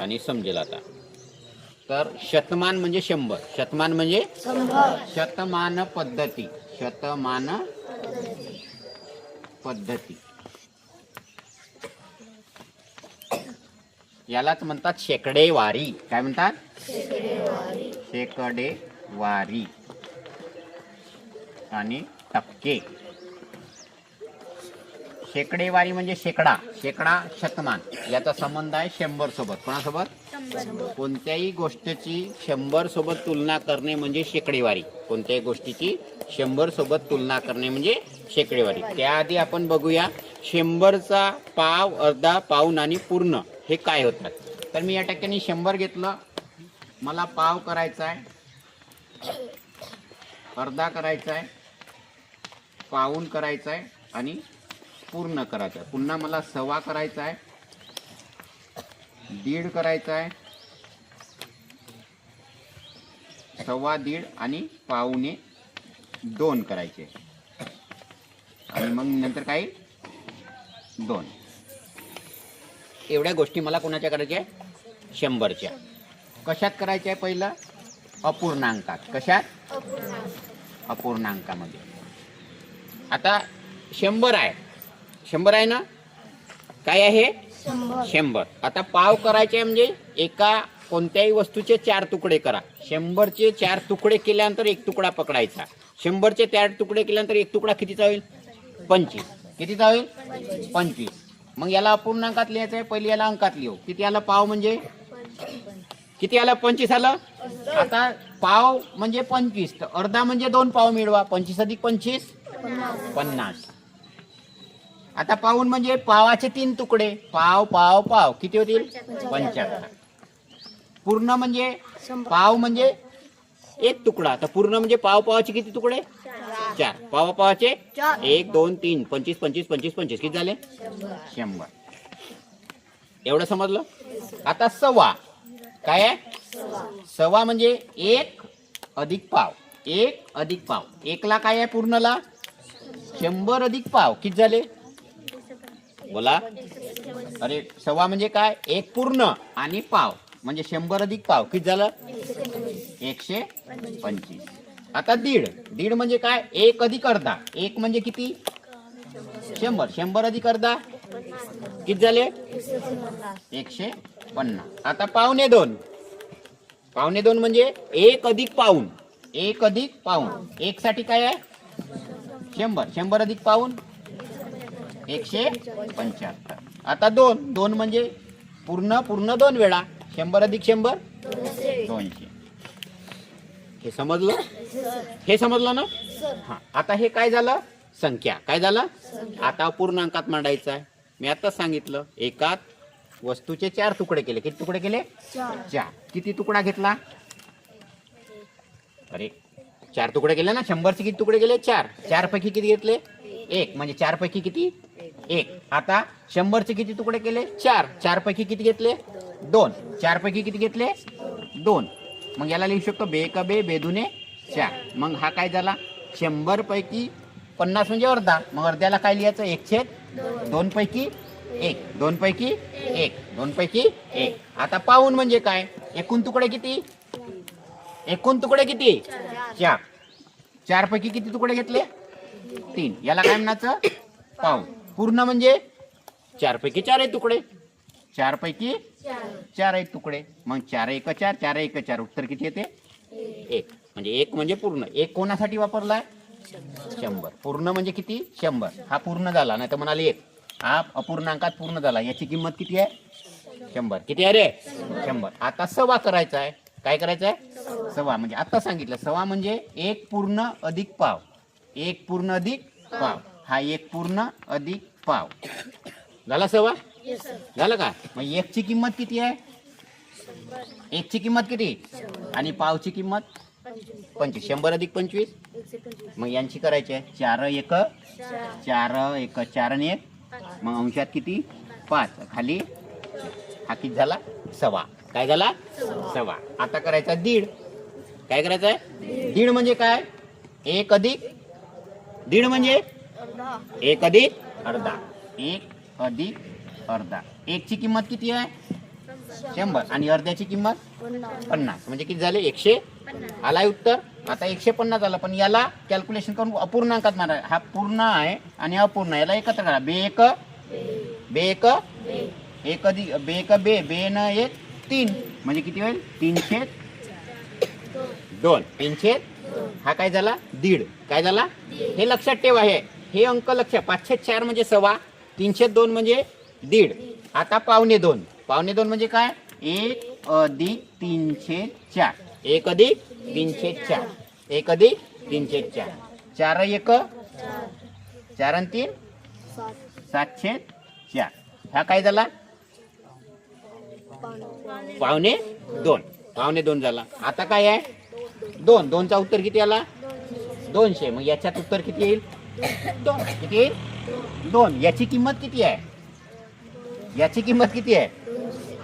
आणि समजेल आता. तर शतमान म्हणजे शंभर. शतमान म्हणजे शतमान पद्धती. शतमान पद्धती. यालाच म्हणतात शेकडेवारी. काय म्हणतात? शेकडेवारी. आणि टक्के शेकडेवारी म्हणजे शेकडा शेकडा शतमान. याचा संबंध आहे शंभर सोबत. कोणासोबत? कोणत्याही गोष्टीची शंभर सोबत तुलना करणे म्हणजे शेकडेवारी. कोणत्याही गोष्टीची शंभर सोबत तुलना करणे म्हणजे शेकडेवारी. त्याआधी आपण बघूया शंभरचा पाव अर्धा पाऊन आणि पूर्ण हे काय होतात. तर मी या टक्क्याने शंभर घेतलं. मला पाव करायचा आहे. अर्धा करायचा आहे. पाऊन करायचा आहे. आणि पूर्ण करायचं आहे पुन्हा मला सवा करायचा आहे दीड करायचा आहे सव्वा दीड आणि पावणे दोन करायचे. आणि मग नंतर काय दोन. एवढ्या गोष्टी मला कोणाच्या करायच्या? आहे शंभरच्या. कशात करायच्या आहे पहिलं? अपूर्णांकात. कशात? अपूर्णांकामध्ये. आता शंभर आहे. शंभर आहे ना? काय आहे? शंभर. आता पाव करायचे म्हणजे एका कोणत्याही वस्तूचे चार तुकडे करा. शंभरचे चार तुकडे केल्यानंतर एक तुकडा पकडायचा. शंभरचे चार तुकडे केल्यानंतर एक तुकडा कितीचा होईल? पंचवीस. कितीचा होईल? पंचवीस. मग याला अपूर्णांकात लिहायचं आहे पहिले याला अंकात लिहू. किती आलं पाव म्हणजे? किती आलं? पंचवीस आलं? आता पाव म्हणजे पंचवीस. तर अर्धा म्हणजे दोन पाव मिळवा. पंचवीस अधिक पंचवीस? पन्नास. आता पाऊन म्हणजे पावाचे तीन तुकडे. पाव पाव पाव. किती होतील? पंच्याहत्तर. पूर्ण म्हणजे पाव म्हणजे एक तुकडा. तर पूर्ण म्हणजे पाव पावाचे किती तुकडे? चार. पाव पावाचे. एक दोन तीन. पंचवीस पंचवीस पंचवीस पंचवीस. किती झाले? शंभर. एवढं समजलं? आता सव्वा. काय आहे? सव्वा. म्हणजे एक अधिक पाव. एक अधिक पाव. एकला काय आहे पूर्णला? शंभर अधिक पाव. किती झाले? बोला. अरे सव्वा म्हणजे काय? एक पूर्ण आणि पाव. म्हणजे शंभर अधिक पाव. किती झालं? एकशे पंचवीस. आता दीड. दीड म्हणजे काय? एक अधिक अर्धा. एक म्हणजे किती? शंभर. शंभर अधिक अर्धा? किती झाले? एकशे पन्नास. आता पावणे दोन. पावणे दोन म्हणजे एक अधिक पाऊन. एक अधिक पाऊन. एक साठी काय आहे? शंभर. शंभर अधिक पाऊन. एकशे पंच्याहत्तर. आता दोन. दोन म्हणजे पूर्ण पूर्ण दोन वेळा. शंभर अधिक शंभर? दोनशे. हे समजलं? हे समजलं ना? हा. आता हे काय झालं? संख्या. काय झालं? आता पूर्णांकात मांडायचं आहे. मी आताच सांगितलं एकात वस्तूचे चार तुकडे केले. किती तुकडे केले? चार. किती तुकडा घेतला? अरे चार तुकडे केले ना? शंभरचे किती तुकडे केले? चार. चार पैकी किती घेतले? एक. म्हणजे चार पैकी किती? एक. आता शंभरचे किती तुकडे केले? चार. चार पैकी किती घेतले? दोन. चार पैकी किती घेतले? दोन. मग याला लिहू शकतो बे का बे बेदुने चार. मग हा काय झाला? शंभर पैकी पन्नास म्हणजे अर्धा. मग अर्ध्याला काय लिहायचं? एक छेद दोन पैकी एक. दोन पैकी एक. दोन पैकी एक. आता पाहून म्हणजे काय? एकूण तुकडे किती? एकूण तुकडे किती? चार. चार पैकी किती तुकडे घेतले? तीन. याला काय म्हणायचं? पाऊन. पूर्ण म्हणजे? चार पैकी चार आहे तुकडे. चार पैकी चार आहेत तुकडे. मग चार एक चार चार एक चार. उत्तर किती येते? एक. म्हणजे एक म्हणजे पूर्ण. एक कोणासाठी वापरलाय? शंभर. पूर्ण म्हणजे किती? शंभर. हा पूर्ण झाला नाही तर म्हणाले एक. हा अपूर्णांकात पूर्ण झाला. याची किंमत किती आहे? शंभर. किती आहे रे? शंभर. आता सवा करायचा आहे. काय करायचं आहे? सवा म्हणजे आता सांगितलं सवा म्हणजे एक पूर्ण अधिक पाव. एक पूर्ण अधिक पाव. हा एक पूर्ण अधिक पाव. झाला सवा? झालं का? मग एकची किंमत किती आहे? एकची किंमत किती? आणि पावची किंमत? पंचवीस. शंभर अधिक पंचवीस? मग यांची करायची आहे. चार एक चार एक चार आणि एक. मग अंशात किती? पाच. खाली. हा किती झाला? सवा काय झाला? सवा आता करायचा दीड. काय करायचं आहे? दीड म्हणजे काय? एक अधिक? दीड म्हणजे? एक अधिक? अर्धा. एक अधिक अर्धा. एकची किंमत किती आहे? शंभर. आणि अर्ध्याची किंमत? पन्नास. म्हणजे किती झाले? एकशे आलाय उत्तर? आता एकशे पन्नास आलं पण याला कॅल्क्युलेशन करून अपूर्णांकात मारा. हा पूर्ण आहे आणि अपूर्ण याला एकत्र करा. बे एक बे एक एक अधिक बे एक बे. बे न एक तीन. म्हणजे किती होईल? तीनशे दोन. तीनशे हा काय झाला? दीड. काय झाला? हे लक्षात ठेवा हे. हे अंक लक्षात पाचशे चार म्हणजे सव्वा तीनशे दोन म्हणजे दीड. आता पावणे दोन. पावणे दोन म्हणजे काय? एक अधिक तीनशे चार. एक अधिक तीनशे चार. एक अधिक तीनशे चार. चार एक? चार आणि तीन? सातशे चार. हा काय झाला? पावणे दोन. पावणे दोन झाला. आता काय आहे? दोन. दोनचा उत्तर किती आला? दोनशे. मग याच्यात उत्तर किती येईल? दोन. किती? दोन. याची किंमत किती आहे? याची किंमत किती आहे?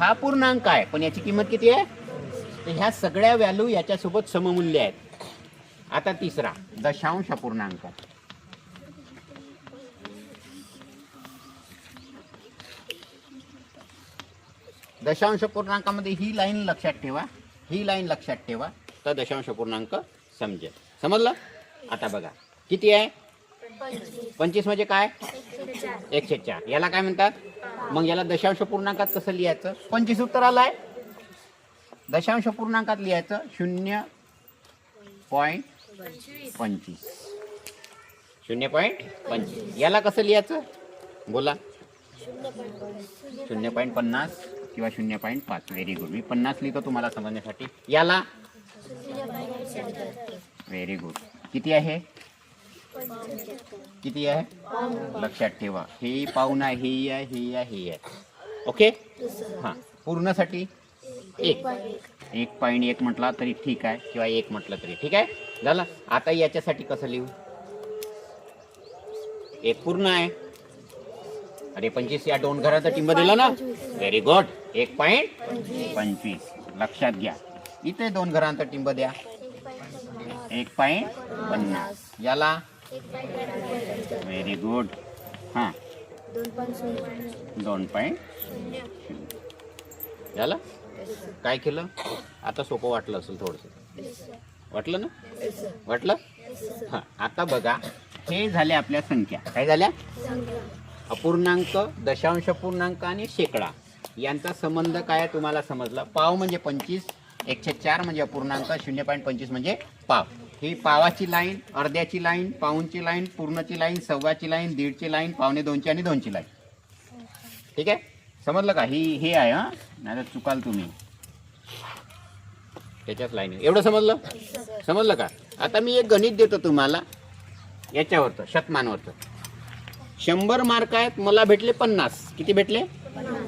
हा पूर्णांक आहे पण याची किंमत किती आहे? तर ह्या सगळ्या व्हॅल्यू याच्यासोबत सममूल्य आहेत. आता तिसरा दशांश पूर्णांक. दशांश पूर्णांकामध्ये ही लाईन लक्षात ठेवा. ही लाईन लक्षात ठेवा. तर दशांश पूर्णांक समजेल. समजलं? आता बघा. किती आहे? पंचवीस म्हणजे काय? एकशे चार. याला काय म्हणतात? मग याला दशांश पूर्णांकात कसं लिहायचं? पंचवीस उत्तर आलाय. दशांश पूर्णांकात लिहायचं शून्य पॉईंट पंचवीस. शून्य पॉईंट पंचवीस. याला कसं लिहायचं? बोला. शून्य पॉईंट पन्नास किंवा शून्य पॉईंट पाच. व्हेरी गुड मी पन्नास लिहितो तुम्हाला समजण्यासाठी. याला? व्हेरी गुड किती आहे? किती आहे? लक्षात ठेवा. हे पाहून आहे हे आहे हे आहे हे आहे. ओके हां. पूर्णसाठी एक. एक पॉईंट एक म्हटला तरी ठीक आहे किंवा एक म्हटलं तरी ठीक आहे? झालं. आता याच्यासाठी कसं लिहू? एक पूर्ण आहे. अरे पंचवीस या दोन घराचा टिंब दिला ना? व्हेरी गुड एक पॉईंट पंचवीस. लक्षात घ्या. इथे दोन घरांचा टिंब द्या. एक पॉईंट पन्नास. याला व्हेरी गुड हां. दोन पॉईंट झालं? काय केलं? आता सोपं वाटलं असेल थोडंसं. वाटलं ना? वाटलं? हां. आता बघा हे झाले आपल्या संख्या. काय झाल्या? अपूर्णांक दशांश पूर्णांक आणि शेकडा. यांचा संबंध काय आहे तुम्हाला समजला? पाव म्हणजे पंचवीस एकशे चार म्हणजे अपूर्णांक शून्य पॉईंट पंचवीस म्हणजे पाव. ही पावाची लाईन अर्ध्याची लाईन पाऊनची लाईन पूर्णची लाईन सव्वाची लाईन दीडची लाईन पावणे दोनची आणि दोनची लाईन. ठीक आहे? समजलं का? ही हे आहे हां? नाही तर चुकाल तुम्ही. त्याच्याच लाईन एवढं समजलं? समजलं का? आता मी एक गणित देतो तुम्हाला. याच्यावरचं शतमानवरचं. शंभर मार्क आहेत मला भेटले पन्नास. किती भेटले?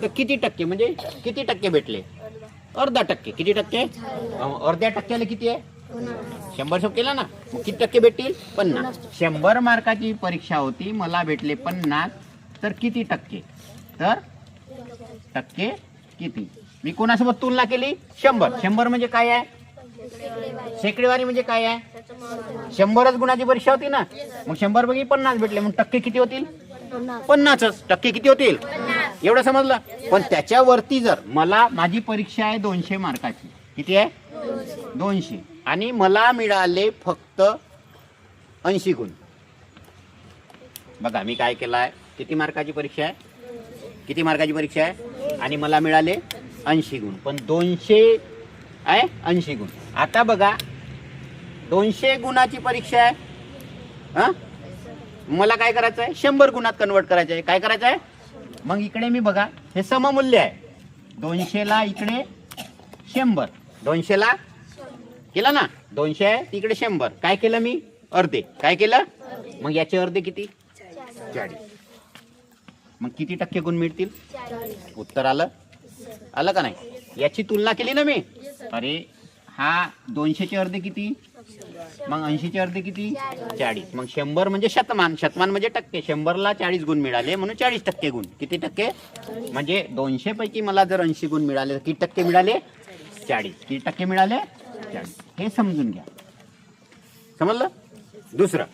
तर किती टक्के? म्हणजे किती टक्के भेटले? अर्धा टक्के. किती टक्के? अर्ध्या टक्क्याला किती आहे? शंभर शो केला ना मग किती टक्के भेटतील? पन्नास. शंभर मार्काची परीक्षा होती मला भेटले पन्नास तर किती टक्के? तर टक्के किती? मी कोणासोबत तुलना केली? शंभर. शंभर म्हणजे काय आहे? शेकडेवारी म्हणजे काय आहे? शंभरच गुणाची परीक्षा होती ना. मग शंभर पैकी पन्नास भेटले मग टक्के किती होतील? पन्नासच. टक्के किती होतील? एवढं समजलं? पण त्याच्यावरती जर मला माझी परीक्षा आहे दोनशे मार्काची. किती आहे? दोनशे. आणि मला मिळाले फक्त ऐंशी गुण. बघा मी काय केलं आहे किती मार्काची परीक्षा आहे? किती मार्काची परीक्षा आहे? आणि मला मिळाले ऐंशी गुण. पण दोनशे आहे? ऐंशी गुण. आता बघा दोनशे गुणाची परीक्षा आहे? हां? मला काय करायचं आहे? शंभर गुणात कन्वर्ट करायचं आहे. काय करायचं आहे? मग इकडे मी बघा हे सममूल्य आहे. दोनशेला इकडे शंभर. दोनशेला केलं ना? दोनशे आहे तिकडे शंभर. काय केलं मी? अर्धे. काय केलं? मग याचे अर्धे किती? चाळीस. मग किती टक्के गुण मिळतील? उत्तर आलं? आलं का नाही? याची तुलना केली ना मी? अरे हा दोनशेचे अर्धे किती? मग ऐंशीचे अर्धे किती? चाळीस. मग शंभर म्हणजे शतमान. शतमान म्हणजे टक्के. शंभरला चाळीस गुण मिळाले म्हणून चाळीस टक्के गुण. किती टक्के? म्हणजे दोनशे पैकी मला जर ऐंशी गुण मिळाले तर किती टक्के मिळाले? चाळीस. किती टक्के मिळाले? हे समजून घ्या. समजलं? दुसरं.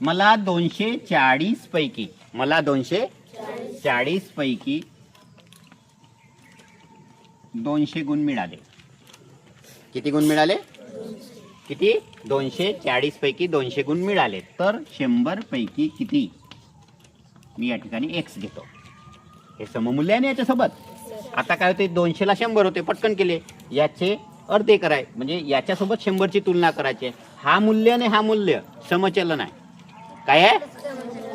मला दोनशे चाळीस पैकी मला दोनशे चाळीस पैकी दोनशे गुण मिळाले. किती गुण मिळाले? किती? दोनशे चाळीस पैकी दोनशे गुण मिळाले. तर शंभर पैकी किती? मी या ठिकाणी एक्स घेतो. हे सममूल्य आहे ना याच्यासोबत? आता काय होते? दोनशेला शंभर होते. पटकन केले. याचे अर्धे कराय म्हणजे याच्यासोबत शंभरची तुलना करायची आहे. हा मूल्य आणि हा मूल्य समचलन आहे. काय आहे?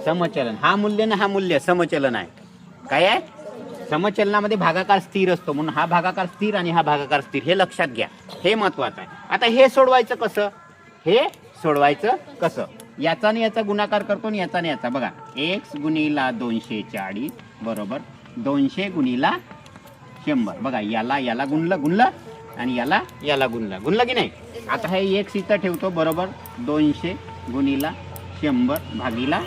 समचलन. हा मूल्य आणि हा मूल्य समचलन आहे. काय आहे? समचलनामध्ये भागाकार स्थिर असतो. म्हणून हा भागाकार स्थिर आणि हा भागाकार स्थिर. हे लक्षात घ्या. हे महत्वाचं आहे. आता हे सोडवायचं कसं? हे सोडवायचं कसं? याचा आणि याचा गुणाकार करतो आणि याचा आणि याचा. बघा. एक्स गुणीला दोनशे चाळीस बरोबर दोनशे गुणीला शंभर. बघा याला याला गुणलं गुणलं. आणि याला याला गुणला. गुणला की नाही? आता हे एक सीता ठेवतो बरोबर दोनशे गुणीला शंभर भागीला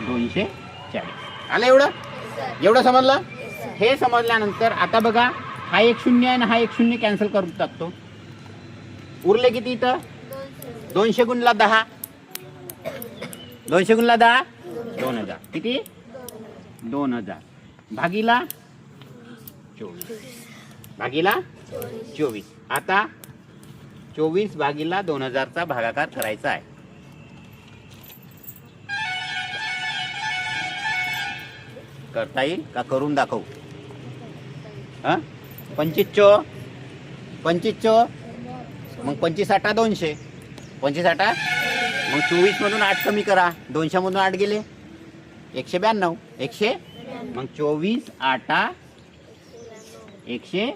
दोनशे चाळीस. आलं एवढं? एवढं समजलं? हे समजल्यानंतर आता बघा हा एक शून्य आहे ना हा एक शून्य कॅन्सल करून टाकतो. उरले किती इथं? दोनशे गुणला दहा. दोनशे गुणला दहा? दोन हजार. किती? दोन हजार. भागीला? चोवीस. भागीला? चोवीस. आता चोवीस भागीला दोन हजारचा भागाकार करायचा आहे. करता येईल का करून दाखवू? हा? पंचवीस चो पंचवीस चो मग पंचवीस आठा दोनशे. पंचवीस आठा मग चोवीसमधून आठ कमी करा. दोनशेमधून आठ गेले. एकशे ब्याण्णव. एकशे? मग चोवीस आठा एकशे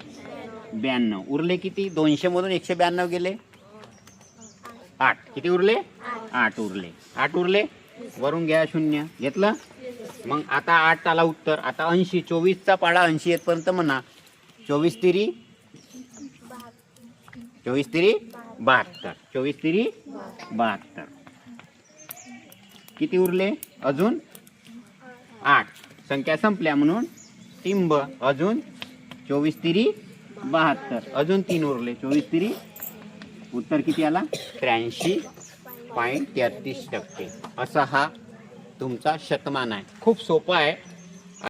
ब्याण्णव. उरले किती? दोनशे मधून एकशे ब्याण्णव गेले. आठ. किती उरले? आठ उरले. आठ उरले? वरून घ्या शून्य. घेतलं? मग आता आठ आला उत्तर. आता ऐंशी. चोवीसचा पाडा ऐंशी येतपर्यंत म्हणा. चोवीस तिरी? चोवीस तिरी? बहात्तर. चोवीस तिरी? बहात्तर. किती उरले? अजून? आठ. संख्या संपल्या म्हणून. टिंब. अजून? चोवीस तिरी? बहात्तर. अजून तीन उरले. चोवीस तिरी. उत्तर किती आला? त्र्याऐंशी पॉईंट तेहतीस टक्के. असा हा तुमचा शतमान आहे. खूप सोपा आहे.